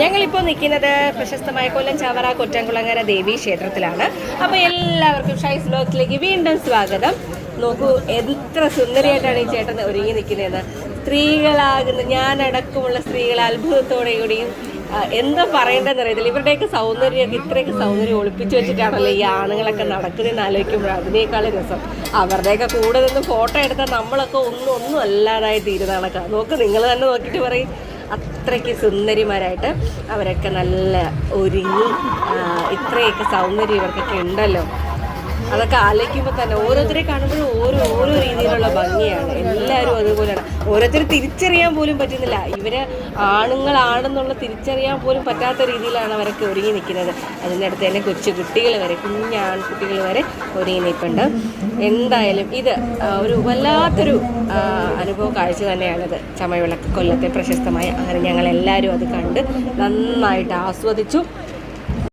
ഞങ്ങളിപ്പോൾ നിൽക്കുന്നത് പ്രശസ്തമായ കൊല്ലം ചവറ കൊറ്റംകുളങ്ങര ദേവി ക്ഷേത്രത്തിലാണ്. അപ്പോൾ എല്ലാവർക്കും ഷൈസ് ബ്ലോഗ്സിലേക്ക് വീണ്ടും സ്വാഗതം. നോക്കൂ എത്ര സുന്ദരിയായിട്ടാണ് ഈ ചേട്ടൻ ഒരുങ്ങി നിൽക്കുന്നത് സ്ത്രീകളാകുന്ന ഞാനടക്കമുള്ള സ്ത്രീകൾ അത്ഭുതത്തോടെ കൂടിയും എന്താ പറയേണ്ടതെന്ന് അറിയത്തില്ല. ഇവരുടെയൊക്കെ സൗന്ദര്യം ഇത്രയൊക്കെ സൗന്ദര്യം ഒളിപ്പിച്ചു വെച്ചിട്ടാണല്ലോ ഈ ആണുങ്ങളൊക്കെ നടക്കുന്നതെന്ന് ആലോചിക്കുമ്പോൾ അതിനേക്കാളും രസം. അവരുടെയൊക്കെ കൂടെ നിന്ന് ഫോട്ടോ എടുത്താൽ നമ്മളൊക്കെ ഒന്നും ഒന്നും അല്ലാതായി തീരുന്ന കണക്കാണ് നോക്ക് നിങ്ങൾ തന്നെ നോക്കിയിട്ട് പറയും. അത്രയ്ക്ക് സുന്ദരിമാരായിട്ട് അവരൊക്കെ നല്ല ഒരുങ്ങി ഇത്രയൊക്കെ സൗന്ദര്യം ഇവർക്കൊക്കെ ഉണ്ടല്ലോ. അതൊക്കെ ആലോചിക്കുമ്പോൾ തന്നെ ഓരോരുത്തരെ കാണുമ്പോഴും ഓരോ ഓരോ രീതിയിലുള്ള ഭംഗിയാണ്. എല്ലാവരും അതുപോലെയാണ്. ഓരോരുത്തർ തിരിച്ചറിയാൻ പോലും പറ്റുന്നില്ല. ഇവർ ആണുങ്ങളാണെന്നുള്ള തിരിച്ചറിയാൻ പോലും പറ്റാത്ത രീതിയിലാണ് അവരൊക്കെ ഒരുങ്ങി നിൽക്കുന്നത്. അതിന്റെ അടുത്ത് തന്നെ കൊച്ചു കുട്ടികൾ വരെ കുഞ്ഞാൺകുട്ടികൾ വരെ ഒരുങ്ങി നിൽപ്പുണ്ട്. എന്തായാലും ഇത് ഒരു വല്ലാത്തൊരു അനുഭവ കാഴ്ച തന്നെയാണിത്. ചമയവിളക്ക് കൊല്ലത്തെ പ്രശസ്തമായ അങ്ങനെ ഞങ്ങൾ എല്ലാവരും അത് കണ്ട് നന്നായിട്ട് ആസ്വദിച്ചു.